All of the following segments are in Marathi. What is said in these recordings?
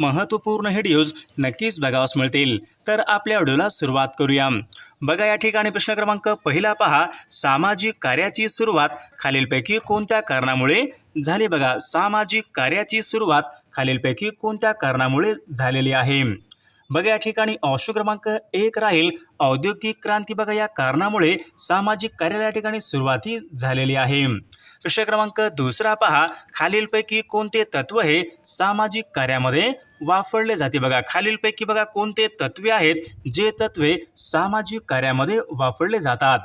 महत्त्वपूर्ण हेडिओज नक्कीच बघावास मिळतील. तर आपल्या व्हिडिओला सुरुवात करूया. बघा या ठिकाणी प्रश्न क्रमांक पहिला पहा. सामाजिक कार्याची सुरुवात खालीलपैकी कोणत्या कारणामुळे झाली? बघा सामाजिक कार्याची सुरुवात खालीलपैकी कोणत्या कारणामुळे झालेली आहे? बघा या ठिकाणी अंश क्रमांक एक राहील. औद्योगिक क्रांती बघा या कारणामुळे सामाजिक कार्याला या ठिकाणी सुरुवाती झालेली आहे. प्रश्न क्रमांक दुसरा पहा. खालीलपैकी कोणते तत्व हे सामाजिक कार्यामध्ये वापरले जाते? बघा खालीलपैकी बघा कोणते तत्वे आहेत जे तत्वे सामाजिक कार्यामध्ये वापरले जातात?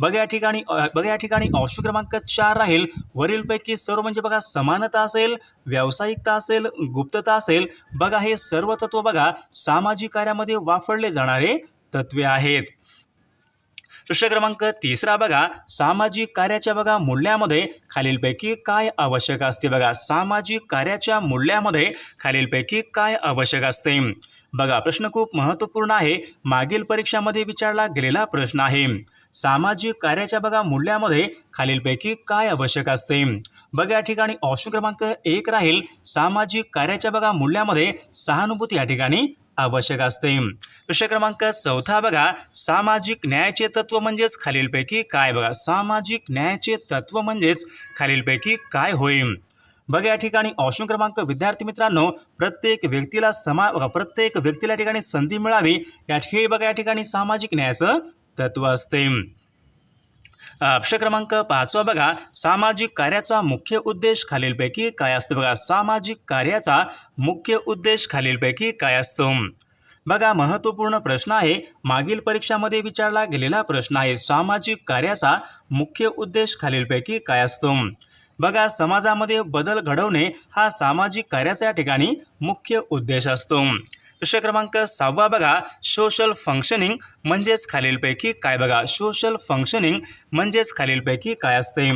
बघा या ठिकाणी बघा या ठिकाणी ऑप्शन क्रमांक चार राहील. वरीलपैकी सर्व म्हणजे बघा समानता असेल व्यावसायिकता असेल गुप्तता असेल. बघा हे सर्व तत्व बघा सामाजिक कार्यामध्ये वापरले जाणारे तत्वे आहेत. प्रश्न क्रमांक तिसरा बघा सामाजिक कार्याच्या बघा मूल्यामध्ये खालीलपैकी काय आवश्यक असते बघा? सामाजिक कार्याच्या मूल्यामध्ये खालीलपैकी काय आवश्यक असते? बघा प्रश्न खूप महत्त्वपूर्ण आहे. मागील परीक्षामध्ये विचारला गेलेला प्रश्न आहे. सामाजिक कार्याच्या बघा मूल्यामध्ये खालीलपैकी काय आवश्यक असते? बघा या ठिकाणी ऑप्शन क्रमांक एक राहील. सामाजिक कार्याच्या बघा मूल्यामध्ये सहानुभूती या ठिकाणी आवश्यक असते. प्रश्न क्रमांक चौथा बघा. सामाजिक न्यायाचे तत्व म्हणजेच खालीलपैकी काय? बघा सामाजिक न्यायाचे तत्व म्हणजेच खालीलपैकी काय होईल बघा या ठिकाणी ऑप्शन क्रमांक विद्यार्थी मित्रांनो प्रत्येक व्यक्तीला समा प्रत्येक व्यक्तीला या ठिकाणी संधी मिळावी. या हे बघा या ठिकाणी सामाजिक न्यायाचं तत्व असते. अक्षर क्रमांक पाचवा बघा सामाजिक कार्याचा मुख्य उद्देश खालीलपैकी काय असतो? बघा सामाजिक कार्याचा मुख्य उद्देश खालीलपैकी काय असतो? बघा महत्त्वपूर्ण प्रश्न आहे. मागील परीक्षामध्ये विचारला गेलेला प्रश्न आहे सामाजिक कार्याचा मुख्य उद्देश खालीलपैकी काय असतो? बघा समाजामध्ये बदल घडवणे हा सामाजिक कार्याचा या ठिकाणी मुख्य उद्देश असतो. प्रश्न क्रमांक सहावा बघा सोशल फंक्शनिंग म्हणजेच खालीलपैकी काय बघा? सोशल फंक्शनिंग म्हणजेच खालीलपैकी काय असते?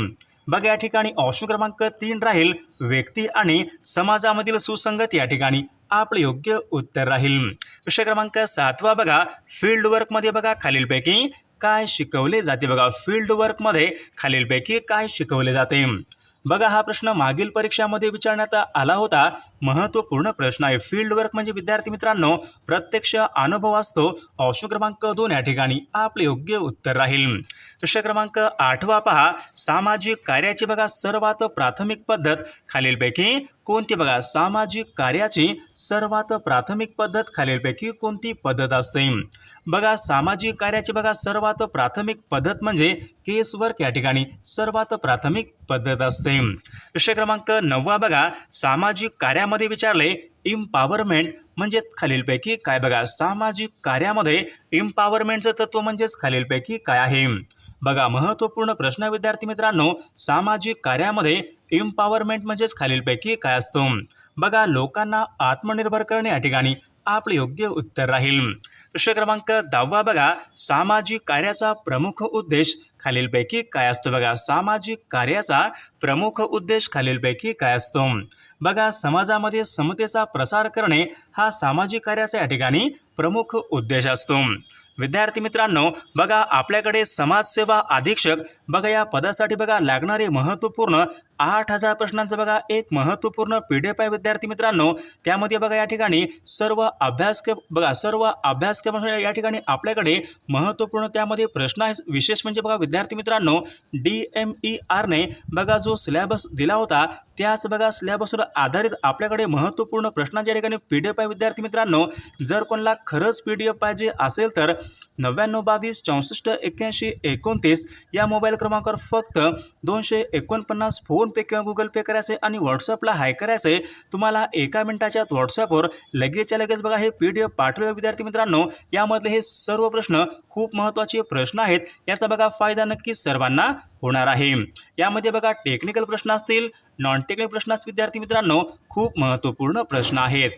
बघा या ठिकाणी ऑप्शन क्रमांक तीन राहील व्यक्ती आणि समाजामधील सुसंगत या ठिकाणी आपलं योग्य उत्तर राहील. प्रश्न क्रमांक सातवा बघा फील्ड वर्कमध्ये बघा खालीलपैकी काय शिकवले जाते? बघा फील्ड वर्कमध्ये खालीलपैकी काय शिकवले जाते? बघा हा प्रश्न मागील परीक्षामध्ये विचारण्यात आला होता. महत्त्वपूर्ण प्रश्न आहे. फील्ड वर्क म्हणजे विद्यार्थी मित्रांनो प्रत्यक्ष अनुभव असतो. ऑप्शन क्रमांक दोन या ठिकाणी आपले योग्य उत्तर राहील. प्रश्न क्रमांक आठवा पहा. सामाजिक कार्याची बघा सर्वात प्राथमिक पद्धत खालीलपैकी कोणती बघा सामाजिक कार्याची सर्वात प्राथमिक पद्धत खालीलपैकी कोणती पद्धत असते? बघा सामाजिक कार्याची बघा सर्वात प्राथमिक पद्धत म्हणजे केस वर्क या ठिकाणी सर्वात प्राथमिक पद्धत असते. विषय क्रमांक नववा बघा सामाजिक कार्यामध्ये विचारले इम्पॉवरमेंट म्हणजे खालीलपैकी काय? बघा सामाजिक कार्यामध्ये इम्पॉवरमेंटचं तत्व म्हणजेच खालीलपैकी काय आहे? बघा महत्त्वपूर्ण प्रश्न विद्यार्थी मित्रांनो. सामाजिक कार्यामध्ये इम्पॉवरमेंट म्हणजेच खालीलपैकी काय असतो? बघा लोकांना आत्मनिर्भर करणे या ठिकाणी. आपलं योग्य उत्तर राहील. प्रश्न क्रमांक दहावा बघा. सामाजिक कार्याचा प्रमुख उद्देश खालीलपैकी काय असतो बघा? सामाजिक कार्याचा प्रमुख उद्देश खालीलपैकी काय असतो? बघा समाजामध्ये समतेचा प्रसार करणे हा सामाजिक कार्याचा या ठिकाणी प्रमुख उद्देश असतो. विद्यार्थी मित्रांनो बघा आपल्याकडे समाजसेवा अधीक्षक बघा या पदासाठी बघा लागणारे महत्त्वपूर्ण आठ हजार प्रश्नांचं बघा एक महत्त्वपूर्ण पी डी एफ आहे विद्यार्थी मित्रांनो. त्यामध्ये बघा या ठिकाणी सर्व अभ्यासक्रम बघा सर्व अभ्यासक्रम या ठिकाणी आपल्याकडे महत्त्वपूर्ण त्यामध्ये प्रश्न आहे विशेष म्हणजे बघा विद्यार्थी मित्रांनो डी एम ई आरने बघा जो सिलॅबस दिला होता त्याच बघा सिलॅबसवर आधारित आपल्याकडे महत्त्वपूर्ण प्रश्नांच्या ठिकाणी पी डी एफ आहे विद्यार्थी मित्रांनो. जर कोणाला खरंच पी डी एफ पाहिजे असेल तर नव्याण्णव बावीस चौसष्ट एक्क्याऐंशी एकोणतीस या मोबाईल क्रमांकावर फक्त दोनशे एकोणपन्नास फोनपे किंवा गुगल पे करायचे आणि व्हॉट्सअपला हाय करायचं आहे तुम्हाला एका मिनिटाच्या आत व्हॉट्सअपवर लगेचच्या लगेच बघा हे पी डी एफ पाठवले विद्यार्थी मित्रांनो. यामधले हे सर्व प्रश्न खूप महत्त्वाचे प्रश्न आहेत. याचा बघा फायदा नक्कीच सर्वांना होणार आहे. यामध्ये बघा टेक्निकल प्रश्न असतील नॉन टेक्निकल प्रश्न असतील विद्यार्थी मित्रांनो खूप महत्त्वपूर्ण प्रश्न आहेत.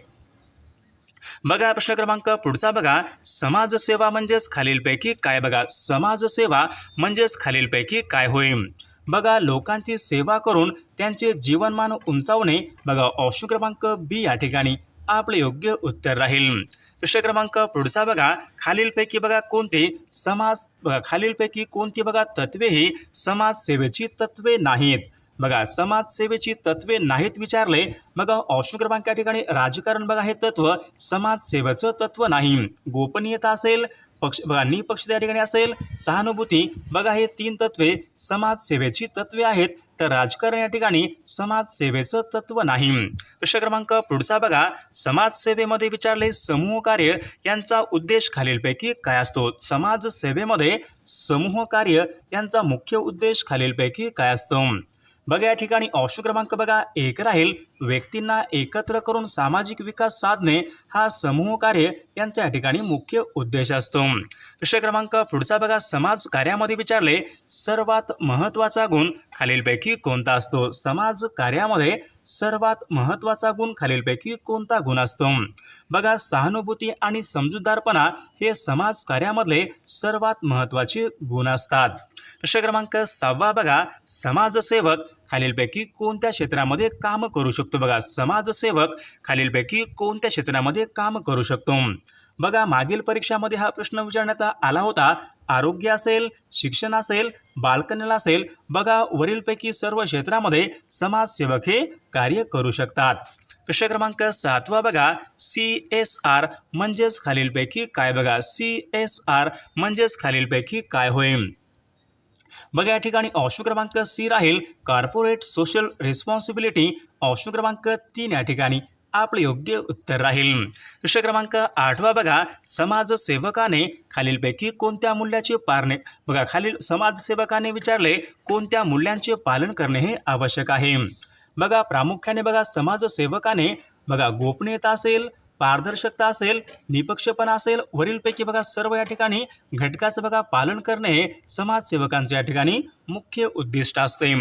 बघा प्रश्न क्रमांक पुढचा बघा. समाजसेवा म्हणजेच खालीलपैकी काय बघा? समाजसेवा म्हणजेच खालीलपैकी काय होईल बघा लोकांची सेवा करून त्यांचे जीवनमान उंचावणे बघा ऑप्शन क्रमांक बी या ठिकाणी. आपले योग्य उत्तर राहील. प्रश्न क्रमांक पुढचा बघा. खालीलपैकी बघा कोणते? समाज बघा खालीलपैकी कोणती बघा तत्वे ही समाजसेवेची तत्वे नाहीत. बघा समाजसेवेची तत्वे नाहीत विचारले बघा ऑप्शन क्रमांक या ठिकाणी राजकारण बघा हे तत्व समाजसेवेचं तत्व नाही. गोपनीयता असेल पक्ष बघा निपक्ष या ठिकाणी असेल सहानुभूती बघा हे तीन तत्वे समाजसेवेची तत्वे आहेत तर राजकारण या ठिकाणी समाजसेवेचं तत्व नाही. प्रश्न क्रमांक पुढचा बघा समाजसेवेमध्ये विचारले समूह कार्य यांचा उद्देश खालीलपैकी काय असतो? समाजसेवेमध्ये समूह कार्य यांचा मुख्य उद्देश खालीलपैकी काय असतो? बघा या ठिकाणी ऑप्शन क्रमांक बघा एक राहील. व्यक्तींना एकत्र करून सामाजिक विकास साधणे हा समूह कार्य यांचा या ठिकाणी मुख्य उद्देश असतो. प्रश्न क्रमांक पुढचा बघा समाज कार्यामध्ये विचारले सर्वात महत्त्वाचा गुण खालीलपैकी कोणता असतो? समाज कार्यामध्ये सर्वात महत्त्वाचा गुण खालीलपैकी कोणता गुण असतो? बघा सहानुभूती आणि समजूतदारपणा हे समाज कार्यामधले सर्वात महत्त्वाचे गुण असतात. प्रश्न क्रमांक सहावा बघा समाजसेवक खालीलपैकी कोणत्या क्षेत्रामध्ये काम करू शकतो? बघा समाजसेवक खालीलपैकी कोणत्या क्षेत्रामध्ये काम करू शकतो? बघा मागील परीक्षामध्ये हा प्रश्न विचारण्यात आला होता. आरोग्य असेल शिक्षण असेल बालकन्याला असेल बघा वरीलपैकी सर्व क्षेत्रामध्ये समाजसेवक हे कार्य करू शकतात. प्रश्न क्रमांक सातवा बघा सी एस आर म्हणजेच खालीलपैकी काय? बघा सी एस आर म्हणजेच खालीलपैकी काय होईल बघा या ठिकाणी ऑप्शन क्रमांक सी राहील. कॉर्पोरेट सोशल रिस्पॉन्सिबिलिटी ऑप्शन क्रमांक तीन या ठिकाणी आपले योग्य उत्तर राहील. प्रश्न क्रमांक आठवा बघा. समाजसेवकाने खालीलपैकी कोणत्या मूल्याचे पारणे बघा खालील समाजसेवकाने विचारले कोणत्या मूल्यांचे पालन करणे हे आवश्यक आहे? बघा प्रामुख्याने बघा समाजसेवकाने बघा गोपनीयता असेल पारदर्शकता असेल निपक्षपणा असेल वरीलपैकी बघा सर्व या ठिकाणी घटकाचं बघा पालन करणे हे समाजसेवकांचं या ठिकाणी मुख्य उद्दिष्ट असते.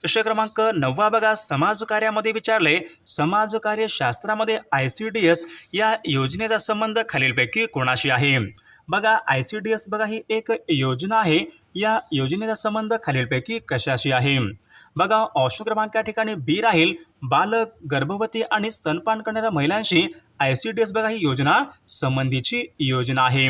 प्रश्न क्रमांक नववा बघा समाजकार्यामध्ये विचारले समाजकार्य शास्त्रामध्ये आय सी डी एस या योजनेचा संबंध खालीलपैकी कोणाशी आहे? बघा आय सी डी एस बघा ही एक योजना आहे या योजनेचा संबंध खालीलपैकी कशाशी आहे? बघा ऑप्शन क्रमांक या ठिकाणी बी राहील. बालक गर्भवती आणि स्तनपान करणाऱ्या महिलांशी आय सी डी एस बघा ही योजना संबंधीची योजना आहे.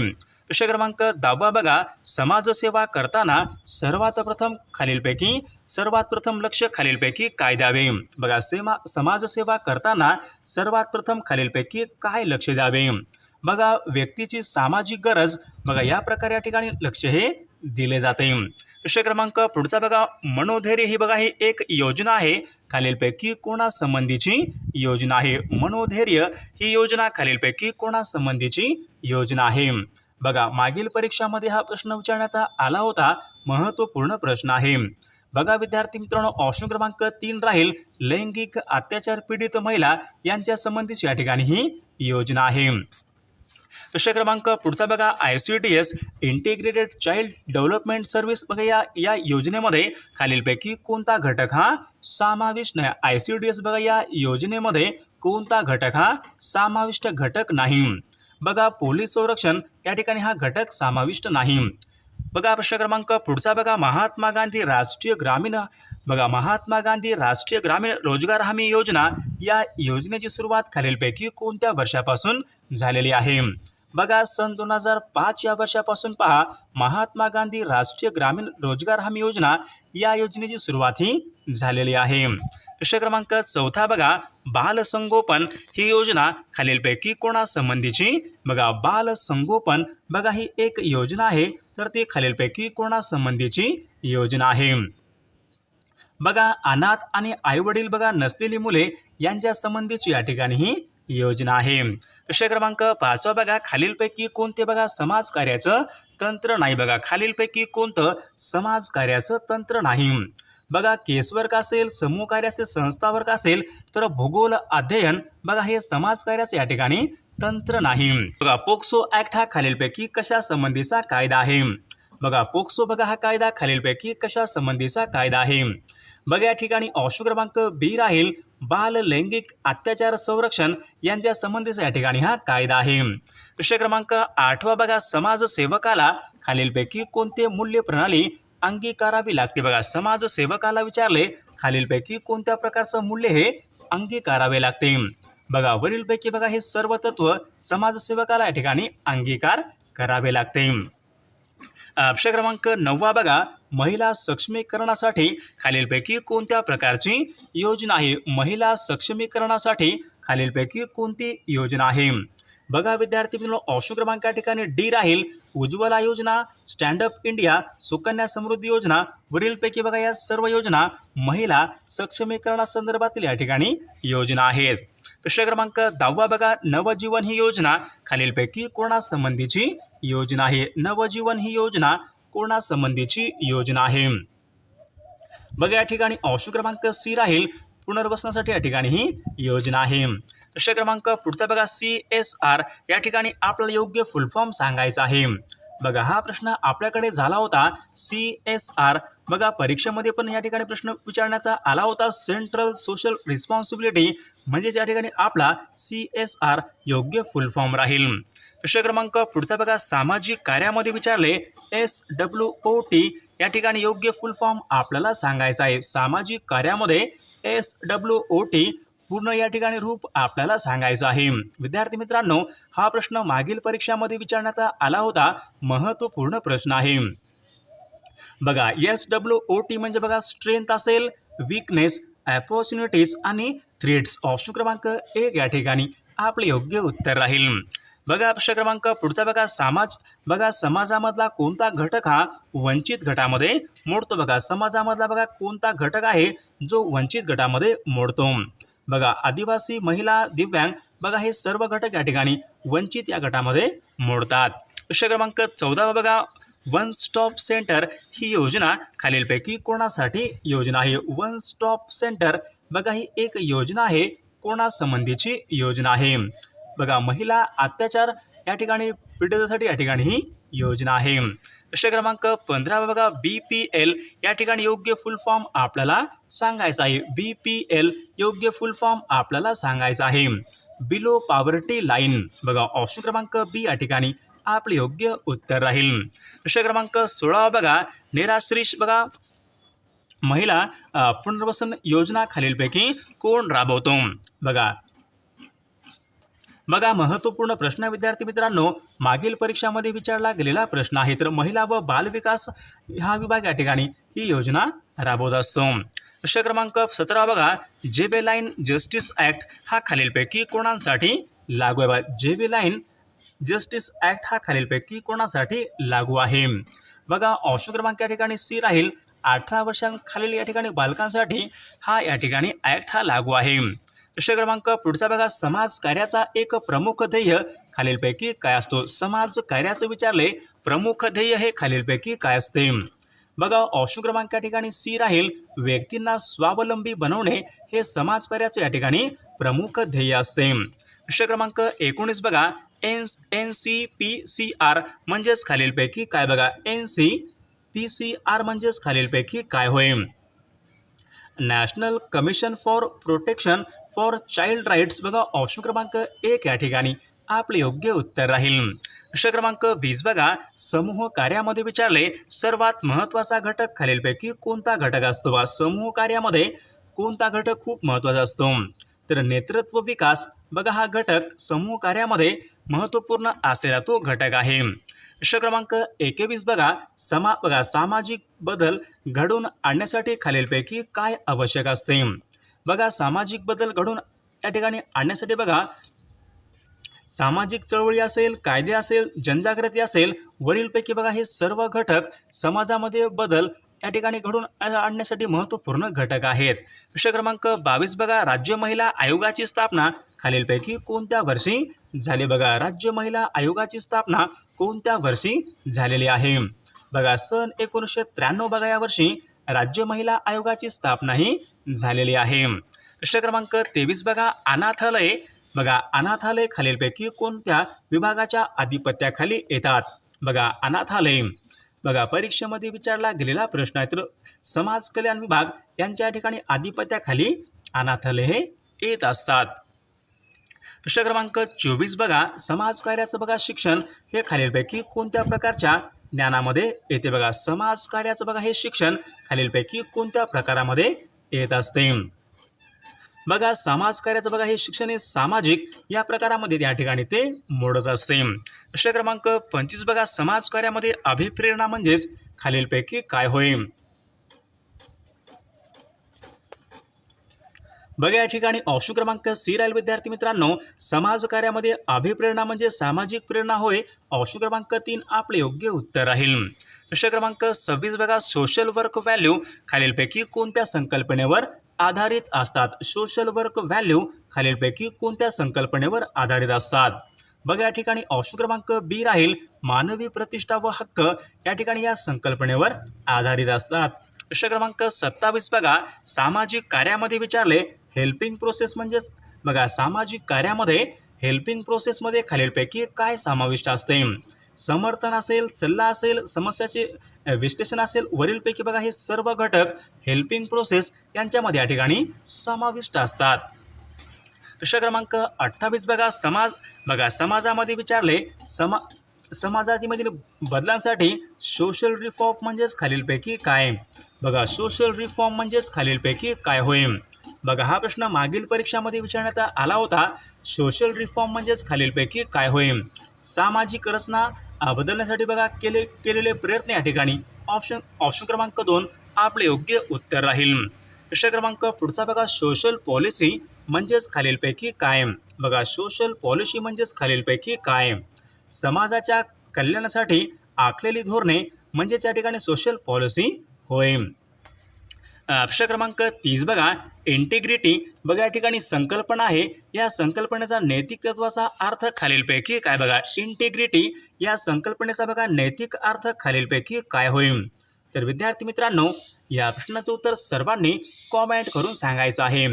प्रश्न क्रमांक दहावा बघा. समाजसेवा करताना सर्वात प्रथम खालीलपैकी सर्वात प्रथम लक्ष खालीलपैकी काय द्यावे? बघा सेमा समाजसेवा करताना सर्वात प्रथम खालीलपैकी काय लक्ष द्यावे? बघा व्यक्तीची सामाजिक गरज. बघा या प्रकारे या ठिकाणी लक्ष हे दिले जाते. प्रश्न क्रमांक पुढचा बघा. मनोधैर्य ही बघा ही एक योजना आहे. खालीलपैकी कोणासंबंधीची योजना आहे? मनोधैर्य ही योजना खालीलपैकी कोणासंबंधीची योजना आहे? बघा मागील परीक्षामध्ये हा प्रश्न विचारण्यात आला होता. महत्त्वपूर्ण प्रश्न आहे. बघा विद्यार्थी मित्रांनो ऑप्शन क्रमांक तीन राहील. लैंगिक अत्याचार पीडित महिला यांच्या संबंधीची या ठिकाणी ही योजना आहे. प्रश्न क्रमांक पुढचा बघा. I C D S integrated child development service बघा या या योजनेमध्ये खालीलपैकी कोणता घटक हा समाविष्ट नाही? आय सी डी एस बघा या योजनेमध्ये कोणता घटक हा समाविष्ट घटक नाही? बघा पोलीस संरक्षण या ठिकाणी हा घटक समाविष्ट नाही. बघा प्रश्न क्रमांक पुढचा बघा. महात्मा गांधी राष्ट्रीय ग्रामीण बघा महात्मा गांधी राष्ट्रीय ग्रामीण रोजगार हमी योजना या योजनेची सुरुवात खालीलपैकी कोणत्या वर्षापासून झालेली आहे? बघा सन दोन हजार पाच या वर्षापासून पहा महात्मा गांधी राष्ट्रीय ग्रामीण रोजगार हमी योजना या योजनेची सुरुवात ही झालेली आहे. प्रश्न क्रमांक चौथा बघा बाल संगोपन ही योजना खालीलपैकी कोणासंबंधीची? बघा बाल संगोपन बघा ही एक योजना आहे तर ती खालीलपैकी कोणासंबंधीची योजना आहे? बघा अनाथ आणि आईवडील बघा नसलेली मुले यांच्या संबंधीची या ठिकाणी ही योजना आहे. प्रश्न क्रमांक पाचवा बघा खालीलपैकी कोणते बघा समाज कार्याचं तंत्र नाही बघा. खालीलपैकी कोणतं समाज कार्याचं तंत्र नाही. बघा केसवर्क असेल समूह कार्य असेल संस्थावर्क असेल तर भूगोल अध्ययन बघा हे समाज कार्याचं या ठिकाणी तंत्र नाही. बघा पोक्सो ऍक्ट हा खालीलपैकी कशा संबंधीचा कायदा आहे? बघा पोक्सो बघा हा कायदा खालीलपैकी कशा संबंधीचा कायदा आहे? बघा या ठिकाणी ऑप्शन क्रमांक बी राहील बाल लैंगिक अत्याचार संरक्षण यांच्या संबंधीचा या ठिकाणी हा कायदा आहे. प्रश्न क्रमांक आठवा बघा समाजसेवकाला खालीलपैकी कोणते मूल्य प्रणाली अंगीकारावी लागते? बघा समाजसेवकाला विचारले खालीलपैकी कोणत्या प्रकारचं मूल्य हे अंगीकारावे लागते? बघा वरीलपैकी बघा हे सर्व तत्व समाजसेवकाला या ठिकाणी अंगीकार करावे लागते. प्रश्न क्रमांक नववा बघा. महिला सक्षमीकरणासाठी खालीलपैकी कोणत्या प्रकारची योजना आहे? महिला सक्षमीकरणासाठी खालीलपैकी कोणती योजना आहे? बघा विद्यार्थी मित्रांनो ऑप्शन क्रमांक या ठिकाणी डी राहील. उज्ज्वला योजना स्टँडअप इंडिया सुकन्या समृद्धी योजना वरीलपैकी बघा या सर्व योजना महिला सक्षमीकरणासंदर्भातील या ठिकाणी योजना आहेत. प्रश्न क्रमांक दहावा बघा. नवजीवन ही योजना खालीलपैकी कोणासंबंधीची योजना आहे. नवजीवन ही योजना कोणासंबंधीची योजना आहे. बघा या ठिकाणी ऑप्शन क्रमांक सी राहील. पुनर्वसनासाठी या ठिकाणी ही योजना आहे. प्रश्न क्रमांक पुढचा बघा. सी एस आर या ठिकाणी आपल्याला योग्य फुल फॉर्म सांगायचा आहे. बघा हा प्रश्न आपल्याकडे झाला होता. सी एस आर बघा परीक्षेमध्ये पण या ठिकाणी प्रश्न विचारण्यात आला होता. सेंट्रल सोशल रिस्पॉन्सिबिलिटी म्हणजेच या ठिकाणी आपला सी एस आर योग्य फुल फॉर्म राहील. प्रश्न क्रमांक पुढचा बघा. सामाजिक कार्यामध्ये विचारले एस डब्ल्यू ओ टी या ठिकाणी योग्य फुल फॉर्म आपल्याला सांगायचा आहे. सामाजिक कार्यामध्ये एस डब्ल्यू ओ टी पूर्ण या ठिकाणी रूप आपल्याला सांगायचं आहे. विद्यार्थी मित्रांनो हा प्रश्न मागील परीक्षामध्ये विचारण्यात आला होता. महत्त्वपूर्ण प्रश्न आहे. बघा एस डब्ल्यू ओ टी म्हणजे बघा स्ट्रेंथ असेल विकनेस अपॉर्च्युनिटीज आणि थ्रेड्स ऑप्शन क्रमांक एक या ठिकाणी. आपले योग्य उत्तर राहील. बघा प्रश्न क्रमांक पुढचा बघा समाज बघा समाजामधला कोणता घटक हा वंचित गटामध्ये मोडतो? बघा समाजामधला बघा कोणता घटक आहे जो वंचित गटामध्ये मोडतो? बघा आदिवासी महिला दिव्यांग बघा हे सर्व घटक या ठिकाणी वंचित या गटामध्ये मोडतात. प्रश्न क्रमांक चौदावा बघा वन स्टॉप सेंटर ही योजना खालीलपैकी कोणासाठी योजना आहे? वन स्टॉप सेंटर बघा ही एक योजना आहे कोणासंबंधीची योजना आहे. बघा महिला अत्याचार या ठिकाणी पीडितासाठी या ठिकाणी ही योजना आहे. प्रश्न क्रमांक पंधरा बघा बी पी एल या ठिकाणी योग्य फुल फॉर्म आपल्याला सांगायचा आहे. बी पी एल योग्य फुल फॉर्म आपल्याला सांगायचा आहे. बिलो पॉवर्टी लाईन बघा ऑप्शन क्रमांक बी या ठिकाणी. आपले योग्य उत्तर राहील. प्रश्न क्रमांक सोळा बघा. निराश्रीश बघा. महिला पुनर्वसन योजना खालीलपैकी कोण राबवतो? बघा. बघा महत्त्वपूर्ण प्रश्न विद्यार्थी मित्रांनो मागील परीक्षामध्ये विचारला गेलेला प्रश्न आहे. तर महिला व बालविकास हा विभाग या ठिकाणी ही योजना राबवत असतो. प्रश्न क्रमांक सतरा बघा. जेबेलाईन जस्टिस ॲक्ट हा खालीलपैकी कोणासाठी लागू आहे? बघा जेबेलाईन जस्टिस ॲक्ट हा खालीलपैकी कोणासाठी लागू आहे? बघा ऑप्शन क्रमांक या ठिकाणी सी राहील. अठरा वर्षांखालील या ठिकाणी बालकांसाठी हा या ठिकाणी ॲक्ट हा लागू आहे. प्रश्न क्रमांक पुढचा बघा समाज कार्याचा एक प्रमुख ध्येय खालीलपैकी काय असतो? समाज कार्याचं विचारले प्रमुख ध्येय हे खालीलपैकी काय असते? बघा ऑप्शन क्रमांक या ठिकाणी सी राहील. व्यक्तींना स्वावलंबी बनवणे हे समाज कार्याचं या ठिकाणी प्रमुख ध्येय असते. प्रश्न क्रमांक एकोणीस बघा N N C P C R म्हणजेच खालीलपैकी काय बघा? N C P C R म्हणजेच खालीलपैकी काय होय national commission for protection for child rights बघा ऑप्शन क्रमांक एक या ठिकाणी. आपले योग्य उत्तर राहील. प्रश्न क्रमांक वीस बघा. समूह कार्यामध्ये विचारले सर्वात महत्त्वाचा घटक खालीलपैकी कोणता घटक असतो? बा समूह कार्यामध्ये कोणता घटक खूप महत्त्वाचा असतो? तर नेतृत्व विकास बघा हा घटक समूह कार्यामध्ये महत्त्वपूर्ण असलेला तो घटक आहे. प्रश्न क्रमांक एकेवीस बघा समा बघा सामाजिक बदल घडून आणण्यासाठी खालीलपैकी काय आवश्यक असते? बघा सामाजिक बदल घडून या ठिकाणी आणण्यासाठी बघा सामाजिक चळवळी असेल कायदे असेल जनजागृती असेल वरीलपैकी बघा हे सर्व घटक समाजामध्ये बदल या ठिकाणी घडून आणण्यासाठी महत्त्वपूर्ण घटक आहेत. प्रश्न क्रमांक बावीस बघा. राज्य महिला आयोगाची स्थापना खालीलपैकी कोणत्या वर्षी झाली बघा? राज्य महिला आयोगाची स्थापना कोणत्या वर्षी झालेली आहे? बघा सन एकोणीसशे त्र्याण्णव बघा या वर्षी राज्य महिला आयोगाची स्थापना ही झालेली आहे. प्रश्न क्रमांक तेवीस बघा. अनाथालय. बघा अनाथालय खालीलपैकी कोणत्या विभागाच्या आधिपत्याखाली येतात? बघा अनाथालय. बघा परीक्षेमध्ये विचारला गेलेला प्रश्न आहे तर समाज कल्याण विभाग यांच्या ठिकाणी आधिपत्याखाली अनाथालय हे येत असतात. प्रश्न क्रमांक चोवीस बघा समाज कार्याचं बघा शिक्षण हे खालीलपैकी कोणत्या प्रकारच्या ज्ञानामध्ये येते बघा? समाज कार्याचं बघा हे शिक्षण खालीलपैकी कोणत्या प्रकारामध्ये येत असते? बघा समाज कार्याचं बघा हे शिक्षण हे सामाजिक या प्रकारामध्ये त्या ठिकाणी ते मोडत असते. प्रश्न क्रमांक पंचवीस बघा समाज कार्यामध्ये अभिप्रेरणा म्हणजेच खालीलपैकी काय होय? बघा या ठिकाणी ऑप्शन क्रमांक सी राहील विद्यार्थी मित्रांनो. समाज कार्यामध्ये अभिप्रेरणा म्हणजे सामाजिक प्रेरणा होय. ऑप्शन क्रमांक तीन आपले योग्य उत्तर राहील. प्रश्न क्रमांक सव्वीस बघा सोशल वर्क व्हॅल्यू खालीलपैकी कोणत्या संकल्पनेवर आधारित असतात. सोशल वर्क व्हॅल्यू खालीलपैकी कोणत्या संकल्पनेवर आधारित असतात? बघा या ठिकाणी ऑप्शन क्रमांक बी राहील. मानवी प्रतिष्ठा व हक्क या ठिकाणी या संकल्पनेवर आधारित असतात. प्रश्न क्रमांक सत्तावीस बघा. सामाजिक कार्यामध्ये विचारले. हेल्पिंग प्रोसेस म्हणजेच बघा सामाजिक कार्यामध्ये हेल्पिंग प्रोसेसमध्ये खालीलपैकी काय समाविष्ट असते? समर्थन असेल सल्ला असेल समस्याचे विश्लेषण असेल वरीलपैकी बघा हे सर्व घटक हेल्पिंग प्रोसेस यांच्यामध्ये या ठिकाणी समाविष्ट असतात. प्रश्न क्रमांक अठ्ठावीस बघा समाज बघा समाजामध्ये विचारले समा समाजामधील बदलांसाठी सोशल रिफॉर्म म्हणजेच खालीलपैकी काय? बघा सोशल रिफॉर्म म्हणजेच खालीलपैकी काय होईल? बघा हा प्रश्न मागील परीक्षामध्ये विचारण्यात आला होता. सोशल रिफॉर्म म्हणजेच खालीलपैकी काय होईल? सामाजिक रचना बदलण्यासाठी बघा केले केलेले प्रयत्न या ठिकाणी. ऑप्शन ऑप्शन क्रमांक दोन आपले योग्य उत्तर राहील. प्रश्न क्रमांक पुढचा बघा सोशल पॉलिसी म्हणजेच खालीलपैकी काय बघा सोशल पॉलिसी म्हणजेच खालीलपैकी काय समाजाच्या कल्याणासाठी आखलेली धोरणे म्हणजेच या ठिकाणी सोशल पॉलिसी होय. अक्षर क्रमांक तीस बघा. इंटिग्रिटी बघा या ठिकाणी संकल्पना आहे. या संकल्पनेचा नैतिक तत्वाचा अर्थ खालीलपैकी काय बघा? इंटिग्रिटी या संकल्पनेचा बघा नैतिक अर्थ खालीलपैकी काय होईल? तर विद्यार्थी मित्रांनो या प्रश्नाचं उत्तर सर्वांनी कॉमेंट करून सांगायचं आहे.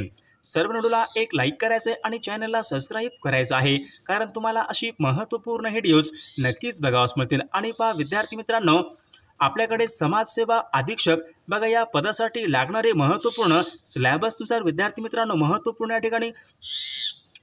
सर्व नडूला एक लाईक करायचं आहे आणि चॅनलला सबस्क्राईब करायचं आहे. कारण तुम्हाला अशी महत्त्वपूर्ण व्हिडिओज नक्कीच बघावास मिळतील. आणि पहा विद्यार्थी मित्रांनो आपल्याकडे समाजसेवा अधीक्षक बघा या पदासाठी लागणारे महत्त्वपूर्ण सिलॅबसनुसार विद्यार्थी मित्रांनो महत्त्वपूर्ण या ठिकाणी.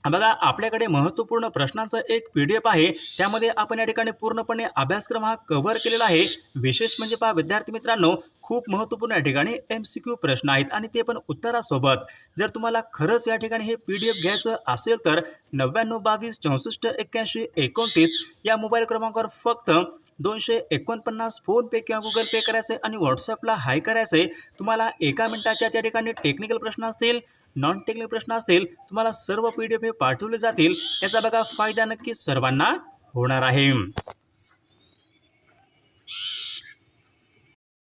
बघा आपल्याकडे महत्त्वपूर्ण प्रश्नांचं एक पी डी एफ आहे. त्यामध्ये आपण या ठिकाणी पूर्णपणे अभ्यासक्रम हा कव्हर केलेला आहे. विशेष म्हणजे पहा विद्यार्थी मित्रांनो खूप महत्त्वपूर्ण या ठिकाणी एम सी क्यू प्रश्न आहेत आणि ते पण उत्तरासोबत. जर तुम्हाला खरंच या ठिकाणी हे पी डी एफ घ्यायचं असेल तर नव्याण्णव बावीस चौसष्ट एक्क्याऐंशी एकोणतीस या मोबाईल क्रमांकावर फक्त दोनशे एकोणपन्नास फोनपे किंवा गुगल पे करायचे आणि व्हॉट्सअपला हाय करायचं आहे. तुम्हाला एका मिनिटाच्या त्या ठिकाणी टेक्निकल प्रश्न असतील नॉन टेक्निकल प्रश्न असतील तुम्हाला सर्व पी डी एफ हे पाठवले जातील. याचा बघा फायदा नक्की सर्वांना होणार आहे.